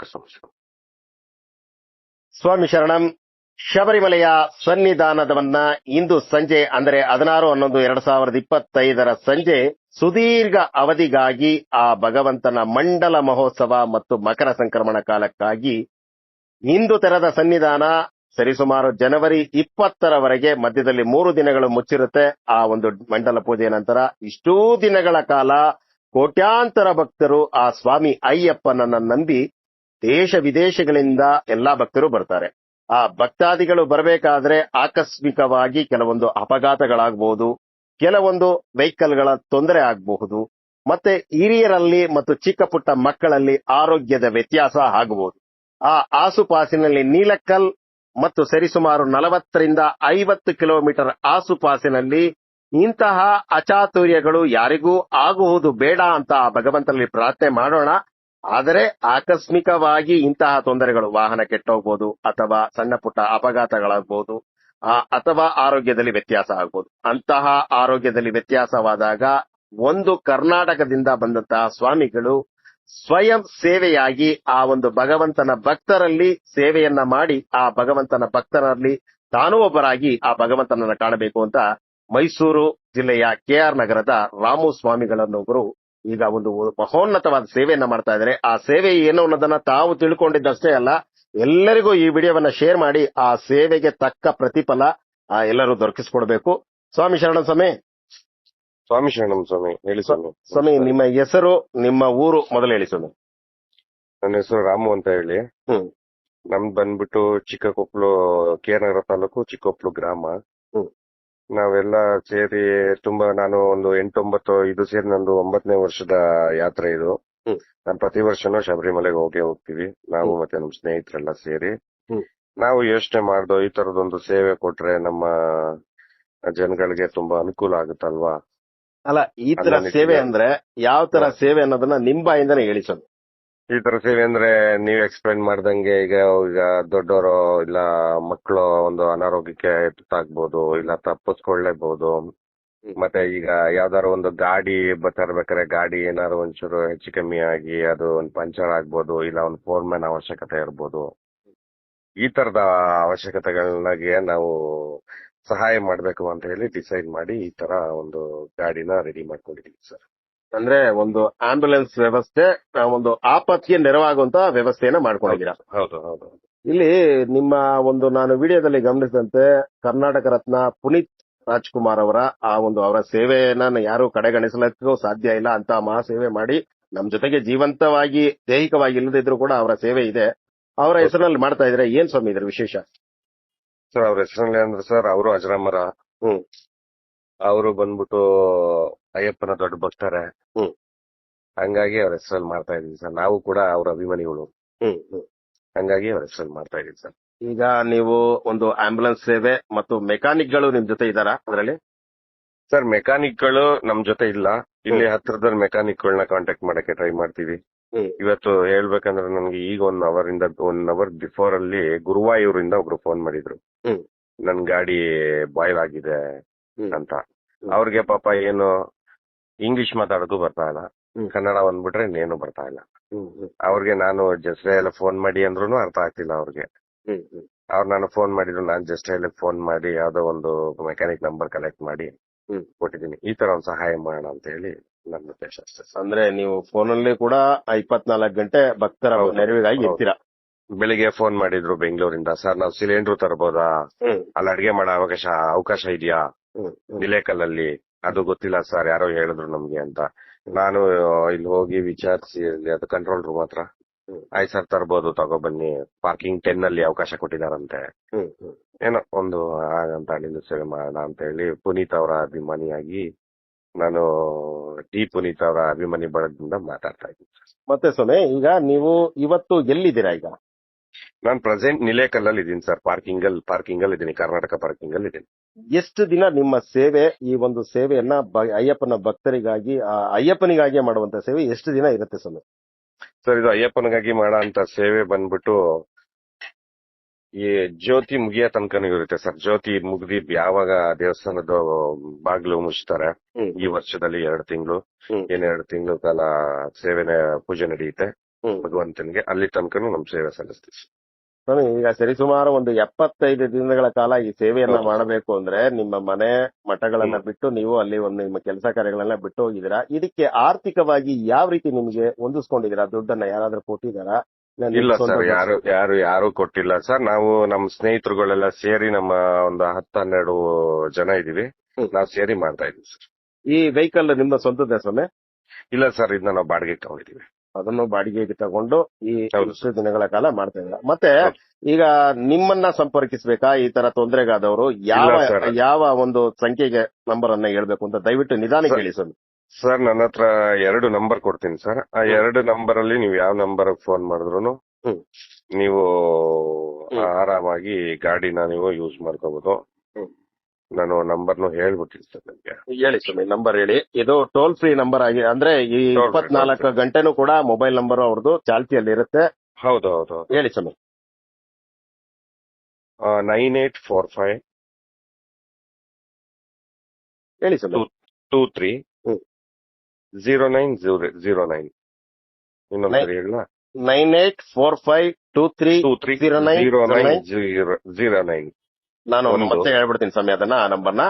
Okay ಸ್ವಾಮಿ ಸ್ವಾಮಿ ಶರಣಂ, ಶಬರಿಮಲೆಯ ಸನ್ನಿಧಾನದವನ್ನ ಇಂದು ಸಂಜೆ, ಅಂದರೆ ಹದಿನಾರು, ಹನ್ನೊಂದು, ಎರಡ್ ಸಾವಿರದ ಇಪ್ಪತ್ತೈದರ ಸಂಜೆ ಸುದೀರ್ಘ ಅವಧಿಗಾಗಿ ಆ ಭಗವಂತನ ಮಂಡಲ ಮಹೋತ್ಸವ ಮತ್ತು ಮಕರ ಸಂಕ್ರಮಣ ಕಾಲಕ್ಕಾಗಿ ಇಂದು ತೆರೆದ ಸನ್ನಿಧಾನ ಸರಿಸುಮಾರು ಜನವರಿ ಇಪ್ಪತ್ತರವರೆಗೆ ಮಧ್ಯದಲ್ಲಿ ಮೂರು ದಿನಗಳು ಮುಚ್ಚಿರುತ್ತೆ. ಆ ಒಂದು ಮಂಡಲ ಪೂಜೆಯ ನಂತರ ಇಷ್ಟೂ ದಿನಗಳ ಕಾಲ ಕೋಟ್ಯಾಂತರ ಭಕ್ತರು ಆ ಸ್ವಾಮಿ ಅಯ್ಯಪ್ಪನನ್ನ ನಂಬಿ ದೇಶ ವಿದೇಶಗಳಿಂದ ಎಲ್ಲಾ ಭಕ್ತರು ಬರ್ತಾರೆ. ಆ ಭಕ್ತಾದಿಗಳು ಬರಬೇಕಾದ್ರೆ ಆಕಸ್ಮಿಕವಾಗಿ ಕೆಲವೊಂದು ಅಪಘಾತಗಳಾಗಬಹುದು ಕೆಲವೊಂದು ವೆಹಿಕಲ್ಗಳ ತೊಂದರೆ ಆಗಬಹುದು, ಮತ್ತೆ ಹಿರಿಯರಲ್ಲಿ ಮತ್ತು ಚಿಕ್ಕ ಪುಟ್ಟ ಮಕ್ಕಳಲ್ಲಿ ಆರೋಗ್ಯದ ವ್ಯತ್ಯಾಸ ಆಗಬಹುದು ಆ ಆಸುಪಾಸಿನಲ್ಲಿ ನೀಲಕ್ಕಲ್ ಮತ್ತು ಸರಿಸುಮಾರು ನಲವತ್ತರಿಂದ ಐವತ್ತು ಕಿಲೋಮೀಟರ್ ಆಸುಪಾಸಿನಲ್ಲಿ ಇಂತಹ ಅಚಾತುರ್ಯಗಳು ಯಾರಿಗೂ ಆಗುವುದು ಬೇಡ ಅಂತ ಆ ಭಗವಂತನಲ್ಲಿ ಪ್ರಾರ್ಥನೆ ಮಾಡೋಣ. ಆದರೆ ಆಕಸ್ಮಿಕವಾಗಿ ಇಂತಹ ತೊಂದರೆಗಳು ವಾಹನ ಕೆಟ್ಟೋಗ್ಬೋದು ಅಥವಾ ಸಣ್ಣ ಪುಟ್ಟ ಅಪಘಾತಗಳಾಗಬಹುದು ಆ, ಅಥವಾ ಆರೋಗ್ಯದಲ್ಲಿ ವ್ಯತ್ಯಾಸ ಆಗ್ಬೋದು. ಅಂತಹ ಆರೋಗ್ಯದಲ್ಲಿ ವ್ಯತ್ಯಾಸವಾದಾಗ ಒಂದು ಕರ್ನಾಟಕದಿಂದ ಬಂದಂತಹ ಸ್ವಾಮಿಗಳು ಸ್ವಯಂ ಸೇವೆಯಾಗಿ ಆ ಒಂದು ಭಗವಂತನ ಭಕ್ತರಲ್ಲಿ ಸೇವೆಯನ್ನ ಮಾಡಿ ಆ ಭಗವಂತನ ಭಕ್ತರಲ್ಲಿ ತಾನೂ ಒಬ್ಬರಾಗಿ ಆ ಭಗವಂತನನ್ನ ಕಾಣಬೇಕು ಅಂತ ಮೈಸೂರು ಜಿಲ್ಲೆಯ ಕೆಆರ್ ನಗರದ ರಾಮು ಸ್ವಾಮಿಗಳನ್ನೊಬ್ಬರು ಈಗ ಒಂದು ಮಹೋನ್ನತವಾದ ಸೇವೆಯನ್ನ ಮಾಡ್ತಾ ಇದ್ದಾರೆ. ಆ ಸೇವೆ ಏನು ಅನ್ನೋದನ್ನ ತಾವು ತಿಳ್ಕೊಂಡಿದ್ದಷ್ಟೇ ಅಲ್ಲ ಎಲ್ಲರಿಗೂ ಈ ವಿಡಿಯೋವನ್ನ ಶೇರ್ ಮಾಡಿ ಆ ಸೇವೆಗೆ ತಕ್ಕ ಪ್ರತಿಫಲ ಆ ಎಲ್ಲರೂ ದೊರಕಿಸ್ಕೊಡ್ಬೇಕು. ಸ್ವಾಮಿ ಶರಣ ಸ್ವಾಮಿ. ಸ್ವಾಮಿ ಶರಣಂ ಸ್ವಾಮಿ ಹೇಳಿ ಸ್ವಾಮಿ. ಸ್ವಾಮಿ ನಿಮ್ಮ ಹೆಸರು ನಿಮ್ಮ ಊರು ಮೊದಲು ಹೇಳಿ ಸ್ವಾಮಿ. ನನ್ನ ಹೆಸರು ರಾಮು ಅಂತ ಹೇಳಿ. ಹ್ಮ್. ನಮ್ದು ಬಂದ್ಬಿಟ್ಟು ಚಿಕ್ಕಕೊಪ್ಲು ಕೆ ನಗರ ತಾಲೂಕು ಚಿಕ್ಕಕೊಪ್ಲು ಗ್ರಾಮ. ಹ್ಮ್. ನಾವೆಲ್ಲ ಸೇರಿ ತುಂಬಾ ನಾನು ಒಂದು ಎಂಟೊಂಬತ್ತು ಇದು ಸೇರಿ ನಂದು ಒಂಬತ್ತನೇ ವರ್ಷದ ಯಾತ್ರೆ ಇದು. ನಾನು ಪ್ರತಿ ವರ್ಷನೂ ಶಬರಿಮಲೆಗೆ ಹೋಗೇ ಹೋಗ್ತೀವಿ. ನಾವು ಮತ್ತೆ ನಮ್ಮ ಸ್ನೇಹಿತರೆಲ್ಲ ಸೇರಿ. ನಾವು ಯೋಚನೆ ಮಾಡ್ದೋ ಈ ತರದೊಂದು ಸೇವೆ ಕೊಟ್ರೆ ನಮ್ಮ ಜನಗಳಿಗೆ ತುಂಬಾ ಅನುಕೂಲ ಆಗುತ್ತಲ್ವಾ? ಅಲ್ಲ ಈ ತರ ಸೇವೆ ಅಂದ್ರೆ ಯಾವ ತರ ಸೇವೆ ಅನ್ನೋದನ್ನ ನಿಮ್ ಬಾಯಿಂದನೇ ಹೇಳಿ ಸ್ವಾಮಿ ಈ ತರ ಸೇವೆ ಅಂದ್ರೆ ನೀವ್ ಎಕ್ಸ್ಪ್ಲೈನ್ ಮಾಡ್ದಂಗೆ ಈಗ ಈಗ ದೊಡ್ಡವರು ಇಲ್ಲ ಮಕ್ಕಳು ಒಂದು ಅನಾರೋಗ್ಯಕ್ಕೆ ತುತ್ತಾಗ್ಬೋದು, ಇಲ್ಲ ತಪ್ಪಿಸ್ಕೊಳ್ಳೇಬಹುದು ಮತ್ತೆ ಈಗ ಯಾವ್ದಾರು ಒಂದು ಗಾಡಿ ಬರ್ಬೇಕಾದ್ರೆ ಗಾಡಿ ಏನಾದ್ರು ಒಂಚೂರು ಹೆಚ್ಚು ಕಮ್ಮಿ ಆಗಿ ಅದು ಒಂದು ಪಂಚರ್ ಆಗ್ಬೋದು, ಇಲ್ಲ ಒಂದು ಫೋರ್ ಮ್ಯಾನ್ ಅವಶ್ಯಕತೆ ಇರ್ಬೋದು. ಈ ತರದ ಅವಶ್ಯಕತೆಗಳಿಗೆ ನಾವು ಸಹಾಯ ಮಾಡಬೇಕು ಅಂತ ಹೇಳಿ ಡಿಸೈಡ್ ಮಾಡಿ ಈ ತರ ಒಂದು ಗಾಡಿನ ರೆಡಿ ಮಾಡ್ಕೊಂಡಿದೀವಿ ಸರ್. ಅಂದ್ರೆ ಒಂದು ಆಂಬ್ಯುಲೆನ್ಸ್ ವ್ಯವಸ್ಥೆ ಒಂದು ಆಪತ್ತಿಗೆ ನೆರವಾಗುವಂತ ವ್ಯವಸ್ಥೆಯನ್ನ ಮಾಡ್ಕೊಂಡಿದ್ದೀರಾ. ಹೌದು ಹೌದು ಇಲ್ಲಿ ನಿಮ್ಮ ಒಂದು ನಾನು ವಿಡಿಯೋದಲ್ಲಿ ಗಮನಿಸಿದಂತೆ ಕರ್ನಾಟಕ ರತ್ನ ಪುನೀತ್ ರಾಜ್ಕುಮಾರ್ ಅವರ ಆ ಒಂದು ಅವರ ಸೇವೆಯನ್ನ ಯಾರು ಕಡೆಗಣಿಸಲಕ್ಕೂ ಸಾಧ್ಯ ಇಲ್ಲ ಅಂತ ಮಹಾ ಸೇವೆ ಮಾಡಿ ನಮ್ ಜೊತೆಗೆ ಜೀವಂತವಾಗಿ ದೈಹಿಕವಾಗಿ ಇಲ್ಲದಿದ್ರು ಕೂಡ ಅವರ ಸೇವೆ ಇದೆ. ಅವರ ಹೆಸರಿನಲ್ಲಿ ಮಾಡ್ತಾ ಇದ್ರೆ ಏನ್ ಸ್ವಾಮಿ ಇದ್ರ ವಿಶೇಷ? ಸರ್ ಅವ್ರ ಹೆಸರಲ್ಲಿ ಅಂದ್ರೆ ಸರ್ ಅವರು ಅಜರಾಮರ. ಹ್ಮ್. ಅವರು ಬಂದ್ಬಿಟ್ಟು ಅಯ್ಯಪ್ಪನ ದೊಡ್ಡ ಭಕ್ತರೆ. ಹ್ಮ್. ಹಂಗಾಗಿ ಅವ್ರ ಹೆಸರಲ್ಲಿ ಮಾಡ್ತಾ ಇದೀವಿ ಸರ್. ನಾವು ಕೂಡ ಅವ್ರ ಅಭಿಮಾನಿಗಳು. ಹ್ಮ್ ಹ್ಮ್. ಹಂಗಾಗಿ ಅವ್ರ ಹೆಸರಲ್ಲಿ ಮಾಡ್ತಾ ಇದೀವಿ ಸರ್. ಈಗ ನೀವು ಒಂದು ಆಂಬ್ಯುಲೆನ್ಸ್ ಸೇವೆ ಮತ್ತು ಮೆಕ್ಯಾನಿಕ್ಗಳು ನಿಮ್ ಜೊತೆ ಇದಾರಾ ಅದರಲ್ಲಿ? ಸರ್ ಮೆಕ್ಯಾನಿಕ್ಗಳು ನಮ್ ಜೊತೆ ಇಲ್ಲ. ಇಲ್ಲಿ ಹತ್ರದಲ್ಲಿ ಮೆಕ್ಯಾನಿಕ್ಗಳನ್ನ ಕಾಂಟ್ಯಾಕ್ಟ್ ಮಾಡಕ್ಕೆ ಟ್ರೈ ಮಾಡ್ತೀವಿ. ಇವತ್ತು ಹೇಳ್ಬೇಕಂದ್ರೆ ನನ್ಗೆ ಈಗ ಒನ್ ಅವರ್ ಇಂದ ಒನ್ ಅವರ್ ಬಿಫೋರ್ ಅಲ್ಲಿ ಗುರುವಾಯೂರಿಂದ ಒಬ್ರು ಫೋನ್ ಮಾಡಿದ್ರು. ನನ್ ಗಾಡಿ ಬಾಯ್ಲ್ ಆಗಿದೆ ಅಂತ. ಅವ್ರಿಗೆ ಪಾಪ ಏನು ಇಂಗ್ಲಿಷ್ ಮಾತಾಡೋದು ಬರ್ತಾ ಇಲ್ಲ. ಕನ್ನಡ ಬಂದ್ಬಿಟ್ರೆ ಇನ್ನೇನು ಬರ್ತಾ ಇಲ್ಲ. ಅವ್ರಿಗೆ ನಾನು ಜಸ್ಟ್ ಎಲ್ಲ ಫೋನ್ ಮಾಡಿ ಅಂದ್ರೂ ಅರ್ಥ ಆಗ್ತಿಲ್ಲ ಅವ್ರಿಗೆ. ಅವ್ರು ನಾನು ಫೋನ್ ಮಾಡಿದ್ರು ನಾನು ಜಸ್ಟ್ ಎಲ್ಲ ಫೋನ್ ಮಾಡಿ ಯಾವ್ದೋ ಒಂದು ಮೆಕ್ಯಾನಿಕ್ ನಂಬರ್ ಕಲೆಕ್ಟ್ ಮಾಡಿ. ಕೊಟ್ಟಿದ್ದೀನಿ. ಈ ತರ ಒಂದು ಸಹಾಯ ಮಾಡೋಣ ಅಂತ ಹೇಳಿ ನನ್ನ ಉದ್ದೇಶ ಅಷ್ಟೇ. ಅಂದ್ರೆ ನೀವು ಫೋನಲ್ಲಿ ಕೂಡ ಇಪ್ಪತ್ನಾಲ್ಕು ಗಂಟೆ ಭಕ್ತರ. ನೆರವಿಗಾಗಿ. ಇರ್ತೀರಾ? ಬೆಳಿಗ್ಗೆ ಫೋನ್ ಮಾಡಿದ್ರು ಬೆಂಗಳೂರಿಂದ. ಸರ್ ನಾವು ಸಿಲಿಂಡರ್ ತರಬಹುದಾ ಅಲ್ಲಿ ಅಡಿಗೆ ಮಾಡೋ ಅವಕಾಶ ಅವಕಾಶ ಇದೆಯಾ? ನಿಲೇಕಲ್ಲಲ್ಲಿ. ಅದು ಗೊತ್ತಿಲ್ಲ ಸರ್ ಯಾರೋ ಹೇಳಿದ್ರು ನಮ್ಗೆ ಅಂತ. ನಾನು ಇಲ್ಲಿ ಹೋಗಿ ವಿಚಾರಿಸಿ ಅದು ಕಂಟ್ರೋಲ್ ರೂಮ್ ಹತ್ರ. ಆಯ್ತು ಸರ್ ತರ್ಬೋದು ತಗೊಬನ್ನಿ ಪಾರ್ಕಿಂಗ್ ಟೆನ್ ಅಲ್ಲಿ ಅವಕಾಶ ಕೊಟ್ಟಿದಾರಂತೆ ಏನೋ ಒಂದು ಹಾಗಂತ ಅಲ್ಲಿಂದ ಸೇವೆ ಮಾಡೋಣ ಅಂತ ಹೇಳಿ ಪುನೀತ್ ಅವರ ಅಭಿಮಾನಿಯಾಗಿ ನಾನು ಟಿ ಪುನೀತ್ ಅವರ ಅಭಿಮಾನಿ ಬಳಗದಿಂದ ಮಾತಾಡ್ತಾ ಇದ್ದೀನಿ ಮತ್ತೆ ಸೊನೆ ಈಗ ನೀವು ಇವತ್ತು ಎಲ್ಲಿದ್ದೀರಾ ಈಗ? ನಾನು ಪ್ರೆಸೆಂಟ್ ನಿಲೇಕಲ್ಲಲ್ಲಿ ಇದ್ದೀನಿ ಸರ್ ಪಾರ್ಕಿಂಗ್ ಅಲ್ಲಿ ಪಾರ್ಕಿಂಗ್ ಅಲ್ಲಿ ಇದ್ದೀನಿ ಕರ್ನಾಟಕ ಪಾರ್ಕಿಂಗ್ ಅಲ್ಲಿ ಇದ್ದೀನಿ ಎಷ್ಟು ದಿನ ನಿಮ್ಮ ಸೇವೆ ಈ ಒಂದು ಸೇವೆಯನ್ನ ಅಯ್ಯಪ್ಪನ ಭಕ್ತರಿಗಾಗಿ ಆ ಅಯ್ಯಪ್ಪನಿಗಾಗಿ ಮಾಡುವಂತ ಸೇವೆ ಎಷ್ಟು ದಿನ ಇರುತ್ತೆ ಸ್ವಾಮಿ? ಸರ್ ಇದು ಅಯ್ಯಪ್ಪನಿಗಾಗಿ ಮಾಡುವಂತ ಅಂತ ಸೇವೆ ಬಂದ್ಬಿಟ್ಟು ಈ ಜ್ಯೋತಿ ಮುಗಿಯ ತನಕನೂ ಇರುತ್ತೆ ಸರ್. ಜ್ಯೋತಿ ಮುಗ್ದಿ ಯಾವಾಗ ದೇವಸ್ಥಾನದ ಬಾಗಿಲು ಮುಚ್ತಾರೆ ಈ ವರ್ಷದಲ್ಲಿ ಎರಡು ತಿಂಗಳು. ಎರಡು ತಿಂಗಳು ಕಾಲ ಸೇವೆನ ಪೂಜೆ ನಡೆಯುತ್ತೆ. ಭಗವಂತನಿಗೆ ಅಲ್ಲಿ ತನಕನೂ ನಮ್ ಸೇವೆ ಸಲ್ಲಿಸ್ತೀವಿ. ಸರ್. ಸ್ವಾಮಿ ಈಗ ಸರಿಸುಮಾರು ಒಂದು ಎಪ್ಪತ್ತೈದು ದಿನಗಳ ಕಾಲ ಈ ಸೇವೆಯನ್ನ ಮಾಡಬೇಕು ಅಂದ್ರೆ ನಿಮ್ಮ ಮನೆ ಮಠಗಳನ್ನ ಬಿಟ್ಟು ನೀವು ಅಲ್ಲಿ ಒಂದು ನಿಮ್ಮ ಕೆಲಸ ಕಾರ್ಯಗಳನ್ನ ಬಿಟ್ಟು ಹೋಗಿದ್ದೀರಾ? ಇದಕ್ಕೆ ಆರ್ಥಿಕವಾಗಿ ಯಾವ ರೀತಿ ನಿಮಗೆ ಹೊಂದಿಸ್ಕೊಂಡಿದ್ದೀರಾ? ದುಡ್ಡನ್ನ ಯಾರಾದ್ರೂ ಕೊಟ್ಟಿದ್ದಾರಾ? ಇಲ್ಲ ಸರ್ ಯಾರು ಯಾರು ಯಾರು ಕೊಟ್ಟಿಲ್ಲ ಸರ್. ನಾವು ನಮ್ಮ ಸ್ನೇಹಿತರುಗಳೆಲ್ಲ ಸೇರಿ ನಮ್ಮ ಒಂದು ಹತ್ತು ಹನ್ನೆರಡು ಜನ ಇದೀವಿ. ನಾವು ಸೇರಿ ಮಾಡ್ತಾ ಇದೀವಿ ಸರ್. ಈ ವೆಹಿಕಲ್ ನಿಮ್ಮ ಸ್ವಂತದ ಸ್ವಾಮಿ? ಇಲ್ಲ ಸರ್ ಇದನ್ನ ನಾವು ಬಾಡಿಗೆ ತಗೊಂಡಿದೀವಿ ಅದನ್ನು ಬಾಡಿಗೆಗೆ ತಗೊಂಡು ಈ. ಇಷ್ಟು ದಿನಗಳ ಕಾಲ ಮಾಡ್ತಾ ಇದ್ದಾರೆ ಮತ್ತೆ ಈಗ ನಿಮ್ಮನ್ನ ಸಂಪರ್ಕಿಸಬೇಕಾ ಈ ತರ ತೊಂದರೆಗಾದವರು ಯಾವ ಇಲ್ಲ ಸರ್. ಯಾವ ಒಂದು ಸಂಖ್ಯೆಗೆ ನಂಬರ್ ಅನ್ನ ಹೇಳ್ಬೇಕು ಅಂತ ದಯವಿಟ್ಟು ನಿಧಾನಕ್ಕೆ ಸರ್. ಹೇಳಿ ಸ್ವಾಮಿ ಸರ್ ನನ್ನ ಹತ್ರ ಎರಡು ನಂಬರ್ ಕೊಡ್ತೀನಿ ಸರ್ ಆ ಎರಡು ನಂಬರ್ ಅಲ್ಲಿ ನೀವು ಯಾವ ನಂಬರ್ ಫೋನ್ ಮಾಡಿದ್ರು ಹ್ಮ್. ನೀವು ಆರಾಮಾಗಿ ಗಾಡಿನ ನೀವು ಯೂಸ್ ಮಾಡ್ಕೋಬಹುದು. ನಾನು ನಂಬರ್ನು ಹೇಳ್ಬಿಟ್ಟಿನಿ ಸರ್ ನನಗೆ ಹೇಳಿ ಸ್ವಾಮಿ ನಂಬರ್ ಹೇಳಿ. ಇದು ಟೋಲ್ ಫ್ರೀ ನಂಬರ್ ಆಗಿ ಅಂದ್ರೆ ಈ Toll free, ಇಪ್ಪತ್ನಾಲ್ಕು toll ಗಂಟೆನೂ ಕೂಡ ಮೊಬೈಲ್ ನಂಬರ್ ಅವ್ರದ್ದು ಚಾಲ್ತಿಯಲ್ಲಿ ಇರುತ್ತೆ. ಹೌದು ಹೌದು ಹೇಳಿ ಸ್ವಾಮಿ. ನೈನ್ ಏಟ್ ಫೋರ್ ಫೈವ್ ಹೇಳಿ ಸ್ವಾಮಿ. Two three hmm. Zero nine zero nine ಇನ್ನೊಂದ್ಸರಿ Nine- ಹೇಳ nine eight four five two three two three zero nine zero nine zero nine ನಾನು. ಮತ್ತೆ ಹೇಳ್ಬಿಡ್ತೀನಿ ಸ್ವಾಮಿ ಅದನ್ನ ಆ ನಂಬರ್ನ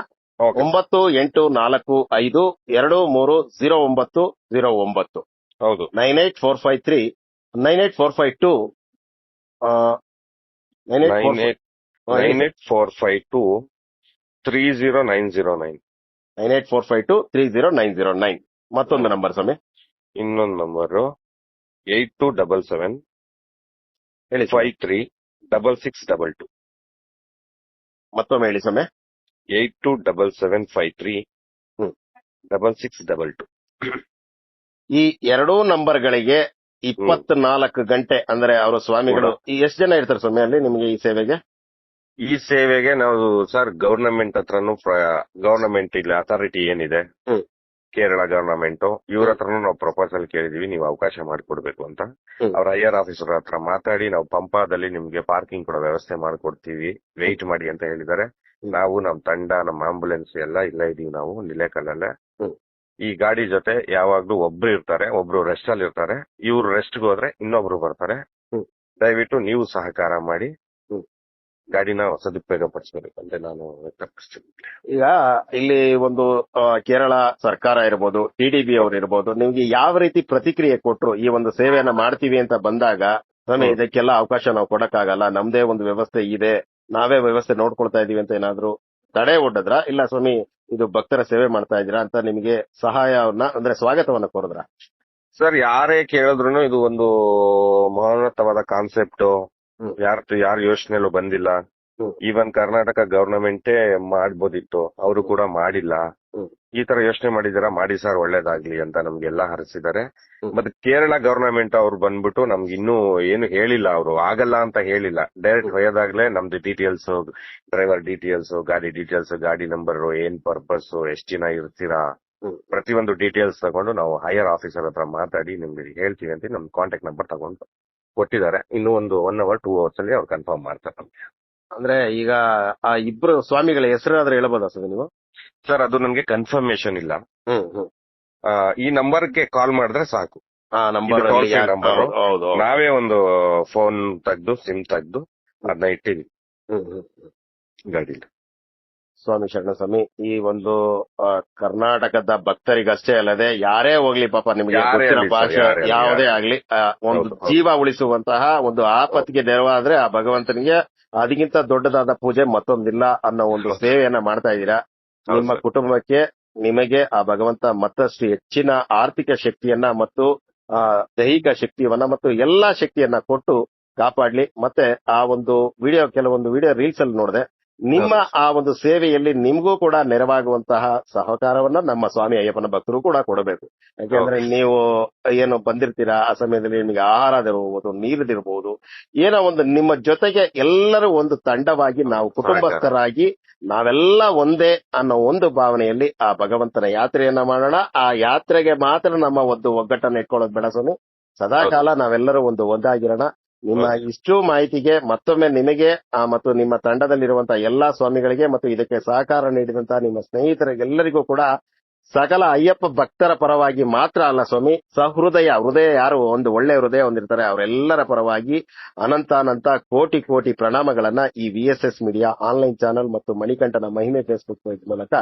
ಒಂಬತ್ತು ಎಂಟು ನಾಲ್ಕು ಐದು ಎರಡು ಮೂರು ಜೀರೋ ಒಂಬತ್ತು ಜೀರೋ ಒಂಬತ್ತು. ಹೌದು. Nine eight four five three nine eight four five two nine eight nine eight nine eight four five two three zero nine zero nine. Nine eight four five two three zero nine zero nine. ಮತ್ತೊಂದು number ಸ್ವಾಮಿ. ಇನ್ನೊಂದು number eight two double seven ಹೇಳಿ five three double six double two. ಮತ್ತೊಮ್ಮೆ ಹೇಳಿ ಸಮಯ eight two double seven five three. Double six double two. ಈ ಎರಡೂ ನಂಬರ್ಗಳಿಗೆ ಇಪ್ಪತ್ನಾಲ್ಕು ಗಂಟೆ ಅಂದ್ರೆ ಅವರ ಸ್ವಾಮಿಗಳು ಎಷ್ಟು ಜನ ಇರ್ತಾರೆ ಸಮಯ ಅಲ್ಲಿ ನಿಮಗೆ ಈ ಸೇವೆಗೆ? ಈ ಸೇವೆಗೆ ನಾವು ಸರ್ ಗವರ್ನಮೆಂಟ್ ಹತ್ರನು ಗವರ್ನಮೆಂಟ್ ಇಲ್ಲಿ ಅಥಾರಿಟಿ ಏನಿದೆ. ಕೇರಳ ಗವರ್ನಮೆಂಟ್ ಇವ್ರ ಹತ್ರನು ನಾವು ಪ್ರಪೋಸಲ್ ಕೇಳಿದೀವಿ ನೀವು ಅವಕಾಶ ಮಾಡಿಕೊಡ್ಬೇಕು ಅಂತ. ಅವ್ರ ಐ ಆರ್ ಆಫೀಸರ್ ಹತ್ರ ಮಾತಾಡಿ ನಾವು ಪಂಪಾದಲ್ಲಿ ನಿಮ್ಗೆ ಪಾರ್ಕಿಂಗ್ ಕೊಡೋ ವ್ಯವಸ್ಥೆ ಮಾಡ್ಕೊಡ್ತೀವಿ ವೆಯ್ಟ್ ಮಾಡಿ ಅಂತ ಹೇಳಿದಾರೆ ನಾವು ನಮ್ ತಂಡ ನಮ್ಮ ಆಂಬುಲೆನ್ಸ್ ಎಲ್ಲ ಇಲ್ಲ ಇದೀವಿ ನಾವು ನಿಲೇಕಲ್ಲಲ್ಲೇ. ಈ ಗಾಡಿ ಜೊತೆ ಯಾವಾಗ್ಲೂ ಒಬ್ರು ಇರ್ತಾರೆ ಒಬ್ರು ರೆಸ್ಟ್ ಅಲ್ಲಿ ಇರ್ತಾರೆ ಇವ್ರು ರೆಸ್ಟ್ ಹೋದ್ರೆ ಇನ್ನೊಬ್ರು ಬರ್ತಾರೆ. ದಯವಿಟ್ಟು ನೀವು ಸಹಕಾರ ಮಾಡಿ. ಗಾಡಿನ ಸದುಪಯೋಗ ಅಂತ ನಾನು ವ್ಯಕ್ತಪಡಿಸ್ತೀನಿ ಈಗ ಇಲ್ಲಿ ಒಂದು ಕೇರಳ ಸರ್ಕಾರ ಇರ್ಬೋದು ಟಿಡಿಬಿ ಅವರು ಇರ್ಬೋದು ನಿಮ್ಗೆ ಯಾವ ರೀತಿ ಪ್ರತಿಕ್ರಿಯೆ ಕೊಟ್ರು ಈ ಒಂದು ಸೇವೆಯನ್ನ ಮಾಡ್ತೀವಿ ಅಂತ ಬಂದಾಗ ಸ್ವಾಮಿ ಇದಕ್ಕೆಲ್ಲ ಅವಕಾಶ ನಾವು ಕೊಡಕ್ಕಾಗಲ್ಲ ನಮ್ದೇ ಒಂದು ವ್ಯವಸ್ಥೆ ಇದೆ ನಾವೇ ವ್ಯವಸ್ಥೆ ನೋಡ್ಕೊಳ್ತಾ ಇದೀವಿ ಅಂತ ಏನಾದ್ರು ತಡೆ ಒಡ್ಡದ್ರ? ಇಲ್ಲ ಸ್ವಾಮಿ ಇದು ಭಕ್ತರ ಸೇವೆ ಮಾಡ್ತಾ ಇದೀರಾ ಅಂತ ನಿಮಗೆ ಸಹಾಯವನ್ನ ಅಂದ್ರೆ ಸ್ವಾಗತವನ್ನ ಕೋರಿದ್ರ ಸರ್ ಯಾರೇ ಕೇಳಿದ್ರು ಇದು ಒಂದು ಮಹೋನ್ನತವಾದ ಕಾನ್ಸೆಪ್ಟ್ ಹ್ಮ್. ಯಾರ ಯಾರ ಯೋಚನೆಯಲ್ಲೂ ಬಂದಿಲ್ಲ. ಈವನ್ ಕರ್ನಾಟಕ ಗವರ್ನಮೆಂಟೇ ಮಾಡ್ಬೋದಿತ್ತು ಅವರು ಕೂಡ ಮಾಡಿಲ್ಲ. ಈ ತರ ಯೋಚನೆ ಮಾಡಿದಾರ ಮಾಡಿ ಸರ್ ಒಳ್ಳೇದಾಗ್ಲಿ ಅಂತ ನಮ್ಗೆಲ್ಲಾ ಹರಿಸಿದ್ದಾರೆ. ಮತ್ತೆ ಕೇರಳ ಗವರ್ನಮೆಂಟ್ ಅವ್ರು ಬಂದ್ಬಿಟ್ಟು ನಮ್ಗೆ ಇನ್ನೂ ಏನು ಹೇಳಿಲ್ಲ ಅವರು. ಆಗಲ್ಲ ಅಂತ ಹೇಳಿಲ್ಲ. ಡೈರೆಕ್ಟ್ ಹೋಯೋದಾಗ್ಲೇ ನಮ್ದು ಡೀಟೇಲ್ಸ್ ಡ್ರೈವರ್ ಡೀಟೇಲ್ಸ್ ಗಾಡಿ ಡೀಟೇಲ್ಸ್ ಗಾಡಿ ನಂಬರ್ ಏನ್ ಪರ್ಪಸ್ ಎಷ್ಟ್ ಜನ ಇರ್ತೀರಾ. ಪ್ರತಿಯೊಂದು ಡೀಟೇಲ್ಸ್ ತಗೊಂಡು ನಾವು ಹೈಯರ್ ಆಫೀಸರ್ ಹತ್ರ ಮಾತಾಡಿ ನಿಮ್ಗೆ ಹೇಳ್ತೀವಿ ಅಂತ ನಮ್ ಕಾಂಟ್ಯಾಕ್ಟ್ ನಂಬರ್ ತಗೊಂಡು. ಕೊಟ್ಟಿದ್ದಾರೆ. ಇನ್ನು ಒಂದು ಒನ್ ಅವರ್ ಟೂ ಅವರ್ಸ್ ಅಲ್ಲಿ ಅವ್ರು ಕನ್ಫರ್ಮ್ ಮಾಡ್ತಾರೆ. ನಮ್ಗೆ ಅಂದ್ರೆ ಈಗ ಆ ಇಬ್ರು ಸ್ವಾಮಿಗಳ ಹೆಸರಾದ್ರೆ ಹೇಳಬಹುದಾ ಸರ್ ನೀವು? ಸರ್ ಅದು ನಮ್ಗೆ ಕನ್ಫರ್ಮೇಶನ್ ಇಲ್ಲ. ಹ್ಮ್ ಹ್ಮ್. ಆ, ಈ ನಂಬರ್ಗೆ ಕಾಲ್ ಮಾಡಿದ್ರೆ ಸಾಕು. ಆ ನಂಬರ್ ಇದು toll free number. ಹೌದು ಹೌದು. ನಾವೇ ಒಂದು ಫೋನ್ ತೆಗ್ದು ಸಿಮ್ ತೆಗ್ದು ಅದನ್ನ ಇಟ್ಟಿದ್ವಿ ಹ್ಮ್ ಹ್ಮ್. ಗಾಡಿಲಿ. ಸ್ವಾಮಿ ಶರಣ ಸ್ವಾಮಿ ಈ ಒಂದು ಕರ್ನಾಟಕದ ಭಕ್ತರಿಗಷ್ಟೇ ಅಲ್ಲದೆ ಯಾರೇ ಹೋಗ್ಲಿ ಪಾಪ ನಿಮಗೆ ಗೊತ್ತಿರೋ ಭಾಷೆ ಯಾವುದೇ ಆಗ್ಲಿ ಒಂದು. ಜೀವ ಉಳಿಸುವಂತಹ ಒಂದು ಆಪತ್ತಿಗೆ ನೆರವಾದ್ರೆ ಆ ಭಗವಂತನಿಗೆ ಅದಕ್ಕಿಂತ ದೊಡ್ಡದಾದ ಪೂಜೆ ಮತ್ತೊಂದಿಲ್ಲ ಅನ್ನೋ ಒಂದು. ಸೇವೆಯನ್ನ ಮಾಡ್ತಾ ಇದ್ದೀರಾ ನಿಮ್ಮ ಕುಟುಂಬಕ್ಕೆ ನಿಮಗೆ ಆ ಭಗವಂತ ಮತ್ತಷ್ಟು ಹೆಚ್ಚಿನ ಆರ್ಥಿಕ ಶಕ್ತಿಯನ್ನ ಮತ್ತು ಆ ದೈಹಿಕ ಶಕ್ತಿಯನ್ನ ಮತ್ತು ಎಲ್ಲಾ ಶಕ್ತಿಯನ್ನ ಕೊಟ್ಟು ಕಾಪಾಡ್ಲಿ ಮತ್ತೆ ಆ ಒಂದು ವಿಡಿಯೋ ಕೆಲವೊಂದು ವಿಡಿಯೋ ರೀಲ್ಸ್ ಅಲ್ಲಿ ನೋಡಿದೆ ನಿಮ್ಮ ಆ ಒಂದು ಸೇವೆಯಲ್ಲಿ ನಿಮಗೂ ಕೂಡ ನೆರವಾಗುವಂತಹ ಸಹಕಾರವನ್ನ ನಮ್ಮ ಸ್ವಾಮಿ ಅಯ್ಯಪ್ಪನ ಭಕ್ತರು ಕೂಡ ಕೊಡಬೇಕು. ಯಾಕೆಂದ್ರೆ ನೀವು ಏನು ಬಂದಿರ್ತೀರಾ ಆ ಸಮಯದಲ್ಲಿ ನಿಮಗೆ ಆಹಾರದಿರಬಹುದು ನೀರದಿರಬಹುದು ಏನೋ ಒಂದು ನಿಮ್ಮ ಜೊತೆಗೆ ಎಲ್ಲರೂ ಒಂದು ತಂಡವಾಗಿ ನಾವು ಕುಟುಂಬಸ್ಥರಾಗಿ ನಾವೆಲ್ಲ ಒಂದೇ ಅನ್ನೋ ಒಂದು ಭಾವನೆಯಲ್ಲಿ ಆ ಭಗವಂತನ ಯಾತ್ರೆಯನ್ನ ಮಾಡೋಣ. ಆ ಯಾತ್ರೆಗೆ ಮಾತ್ರ ನಮ್ಮ ಒಂದು ಒಗ್ಗಟ್ಟನ್ನು ಇಟ್ಕೊಳ್ಳೋದು ಬೇಡ ಸ್ವಾಮಿ. ಸದಾಕಾಲ ನಾವೆಲ್ಲರೂ ಒಂದು ಒಂದಾಗಿರೋಣ. ನಿಮ್ಮ ಇಷ್ಟು ಮಾಹಿತಿಗೆ ಮತ್ತೊಮ್ಮೆ ನಿಮಗೆ ಮತ್ತು ನಿಮ್ಮ ತಂಡದಲ್ಲಿರುವಂತಹ ಎಲ್ಲಾ ಸ್ವಾಮಿಗಳಿಗೆ ಮತ್ತು ಇದಕ್ಕೆ ಸಹಕಾರ ನೀಡಿದಂತಹ ನಿಮ್ಮ ಸ್ನೇಹಿತರಿಗೆಲ್ಲರಿಗೂ ಕೂಡ ಸಕಲ ಅಯ್ಯಪ್ಪ ಭಕ್ತರ ಪರವಾಗಿ ಮಾತ್ರ ಅಲ್ಲ ಸ್ವಾಮಿ ಸಹೃದಯ ಹೃದಯ ಯಾರು ಒಂದು ಒಳ್ಳೆ ಹೃದಯ ಹೊಂದಿರ್ತಾರೆ ಅವರೆಲ್ಲರ ಪರವಾಗಿ ಅನಂತ ಅನಂತ ಕೋಟಿ ಕೋಟಿ ಪ್ರಣಾಮಗಳನ್ನ ಈ V S S media online channel ಮತ್ತು ಮಣಿಕಂಠನ ಮಹಿಮೆ ಫೇಸ್ಬುಕ್ ಪೇಜ್ ಮೂಲಕ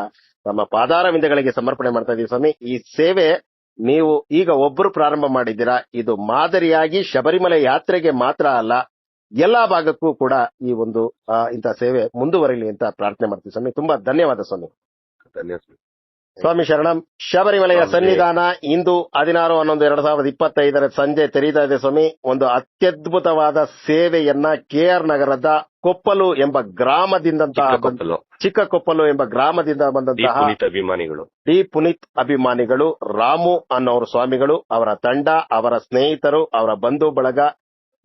ತಮ್ಮ ಪಾದಾರವಿಂದಗಳಿಗೆ ಸಮರ್ಪಣೆ ಮಾಡ್ತಾ ಇದೀವಿ ಸ್ವಾಮಿ. ಈ ಸೇವೆ ನೀವು ಈಗ ಒಬ್ಬರು ಪ್ರಾರಂಭ ಮಾಡಿದ್ದೀರಾ? ಇದು ಮಾದರಿಯಾಗಿ ಶಬರಿಮಲೆ ಯಾತ್ರೆಗೆ ಮಾತ್ರ ಅಲ್ಲ ಎಲ್ಲಾ ಭಾಗಕ್ಕೂ ಕೂಡ ಈ ಒಂದು ಇಂತಹ ಸೇವೆ ಮುಂದುವರಿಲಿ ಅಂತ ಪ್ರಾರ್ಥನೆ ಮಾಡ್ತೀವಿ ಸ್ವಾಮಿ. ತುಂಬಾ ಧನ್ಯವಾದ ಸ್ವಾಮಿ. ಧನ್ಯವಾದ ಸ್ವಾಮಿ. ಶರಣಂ ಶಬರಿಮಲೆಯ. ಸನ್ನಿಧಾನ ಇಂದು ಹದಿನಾರು ಹನ್ನೊಂದು ಎರಡ್ ಸಾವಿರದ ಇಪ್ಪತ್ತೈದರ ಸಂಜೆ ತೆರೀತಾ ಇದೆ ಸ್ವಾಮಿ. ಒಂದು ಅತ್ಯದ್ಭುತವಾದ ಸೇವೆಯನ್ನ ಕೆಆರ್ ನಗರದ ಕೊಪ್ಪಲು ಎಂಬ ಗ್ರಾಮದಿಂದಂತಹ ಚಿಕ್ಕ ಕೊಪ್ಪಲು. ಎಂಬ ಗ್ರಾಮದಿಂದ ಬಂದಂತಹ ಅಭಿಮಾನಿಗಳು. ಡಿ ಪುನೀತ್ ಅಭಿಮಾನಿಗಳು ರಾಮು ಅನ್ನೋರ ಸ್ವಾಮಿಗಳು ಅವರ ತಂಡ ಅವರ ಸ್ನೇಹಿತರು ಅವರ ಬಂಧು ಬಳಗ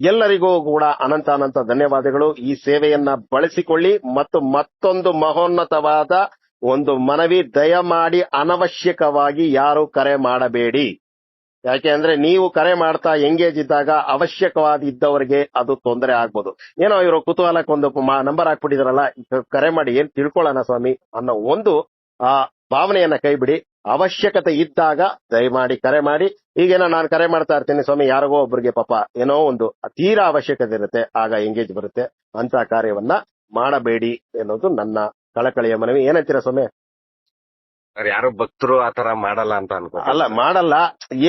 ಎಲ್ಲರಿಗೂ ಕೂಡ ಅನಂತ ಅನಂತ ಧನ್ಯವಾದಗಳು. ಈ ಸೇವೆಯನ್ನ ಬಳಸಿಕೊಳ್ಳಿ ಮತ್ತು ಮತ್ತೊಂದು ಮಹೋನ್ನತವಾದ ಒಂದು ಮನವಿ ದಯಮಾಡಿ ಅನವಶ್ಯಕವಾಗಿ ಯಾರು ಕರೆ ಮಾಡಬೇಡಿ. ಯಾಕೆ ಅಂದ್ರೆ ನೀವು ಕರೆ ಮಾಡ್ತಾ ಎಂಗೇಜ್ ಇದ್ದಾಗ ಅವಶ್ಯಕವಾದ ಇದ್ದವರಿಗೆ ಅದು ತೊಂದರೆ ಆಗ್ಬೋದು. ಏನೋ ಇವರು ಕುತೂಹಲಕ್ಕೆ ಒಂದು ನಂಬರ್ ಹಾಕ್ಬಿಟ್ಟಿದ್ರಲ್ಲ ಕರೆ ಮಾಡಿ ಏನ್ ತಿಳ್ಕೊಳ್ಳೋಣ ಸ್ವಾಮಿ ಅನ್ನೋ ಒಂದು, ಆ, ಭಾವನೆಯನ್ನ ಕೈಬಿಡಿ. ಅವಶ್ಯಕತೆ ಇದ್ದಾಗ ದಯಮಾಡಿ ಕರೆ ಮಾಡಿ. ಈಗೇನೋ ನಾನು ಕರೆ ಮಾಡ್ತಾ ಇರ್ತೀನಿ ಸ್ವಾಮಿ, ಯಾರಿಗೋ ಒಬ್ಬರಿಗೆ ಪಾಪ ಏನೋ ಒಂದು ತೀರಾ ಅವಶ್ಯಕತೆ ಇರುತ್ತೆ, ಆಗ ಎಂಗೇಜ್ ಬರುತ್ತೆ. ಅಂತ ಕಾರ್ಯವನ್ನ ಮಾಡಬೇಡಿ ಅನ್ನೋದು ನನ್ನ ಕಳಕಳಿಯ ಮನವಿ. ಏನಂತೀರಾ ಸ್ವಾಮಿ? ಯಾರು ಭಕ್ತರು ಆತರ ಮಾಡಲ್ಲ ಅಂತ ಅನ್ಕೋ ಅಲ್ಲ ಮಾಡಲ್ಲ.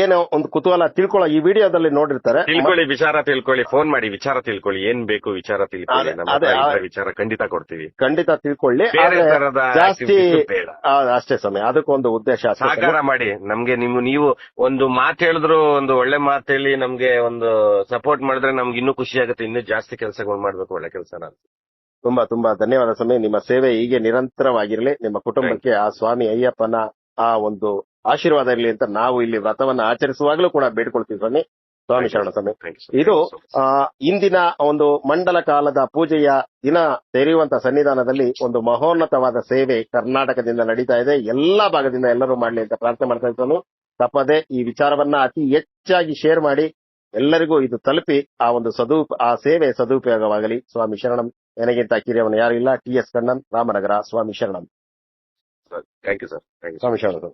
ಏನೋ ಒಂದು ಕುತೂಹಲ ತಿಳ್ಕೊಳ್ಳೋ ಈ ವಿಡಿಯೋದಲ್ಲಿ ನೋಡಿರ್ತಾರೆ. ತಿಳ್ಕೊಳ್ಳಿ ವಿಚಾರ ತಿಳ್ಕೊಳ್ಳಿ ಫೋನ್ ಮಾಡಿ ವಿಚಾರ ತಿಳ್ಕೊಳ್ಳಿ. ಏನ್ ಬೇಕು ವಿಚಾರ ತಿಳ್ಕೊಳ್ಳಿ ನಮ್ಮ ಹತ್ರ ವಿಚಾರ ಖಂಡಿತ ಕೊಡ್ತೀವಿ. ಖಂಡಿತ ತಿಳ್ಕೊಳ್ಳಿ. ಬೇರೆ ತರದ ಜಾಸ್ತಿ ಬೇಡ. ಅಷ್ಟೇ ಸಮಯ ಅದಕ್ಕೊಂದು ಉದ್ದೇಶ ಅಷ್ಟೇ. ಸಹಕಾರ ಮಾಡಿ. ನಮ್ಗೆ ನಿಮ್ ನೀವು ಒಂದು ಮಾತು ಹೇಳಿದ್ರು ಒಂದು ಒಳ್ಳೆ ಮಾತು ಹೇಳಿ ನಮ್ಗೆ ಒಂದು ಸಪೋರ್ಟ್ ಮಾಡಿದ್ರೆ ನಮ್ಗೆ ಇನ್ನೂ ಖುಷಿ ಆಗುತ್ತೆ. ಇನ್ನೂ ಜಾಸ್ತಿ ಕೆಲಸಗಳು ಮಾಡ್ಬೇಕು ಒಳ್ಳೆ ಕೆಲಸನ ತುಂಬಾ ತುಂಬಾ ಧನ್ಯವಾದ ಸ್ವಾಮಿ. ನಿಮ್ಮ ಸೇವೆ ಹೀಗೆ ನಿರಂತರವಾಗಿರಲಿ. ನಿಮ್ಮ ಕುಟುಂಬಕ್ಕೆ ಆ ಸ್ವಾಮಿ ಅಯ್ಯಪ್ಪನ ಆ ಒಂದು ಆಶೀರ್ವಾದ ಇರಲಿ ಅಂತ ನಾವು ಇಲ್ಲಿ ವ್ರತವನ್ನ ಆಚರಿಸುವಾಗಲೂ ಕೂಡ ಬೇಡ್ಕೊಳ್ತೀವಿ ಸ್ವಾಮಿ. ಸ್ವಾಮಿ ಶರಣ ಸ್ವಾಮಿ ಇದು ಇಂದಿನ ಒಂದು ಮಂಡಲ ಕಾಲದ ಪೂಜೆಯ ದಿನ ತೆರೆಯುವಂತ ಸನ್ನಿಧಾನದಲ್ಲಿ ಒಂದು ಮಹೋನ್ನತವಾದ ಸೇವೆ ಕರ್ನಾಟಕದಿಂದ ನಡೀತಾ ಇದೆ. ಎಲ್ಲಾ ಭಾಗದಿಂದ ಎಲ್ಲರೂ ಮಾಡಲಿ ಅಂತ ಪ್ರಾರ್ಥನೆ ಮಾಡ್ತಾ ಇದ್ದಾನು ತಪ್ಪದೆ ಈ ವಿಚಾರವನ್ನ ಅತಿ ಹೆಚ್ಚಾಗಿ ಶೇರ್ ಮಾಡಿ ಎಲ್ಲರಿಗೂ ಇದು ತಲುಪಿ ಆ ಒಂದು ಸದುಪ ಆ ಸೇವೆ ಸದುಪಯೋಗವಾಗಲಿ. ಸ್ವಾಮಿ ಶರಣಂ. ನನಗಿಂತ ಕಿರಿಯವನು ಯಾರು ಇಲ್ಲ ಟಿ ಎಸ್ ಕಣ್ಣನ್ ರಾಮನಗರ ಸ್ವಾಮಿ ಶರಣಂ thank you sir thank you ಸ್ವಾಮಿ ಶರಣಂ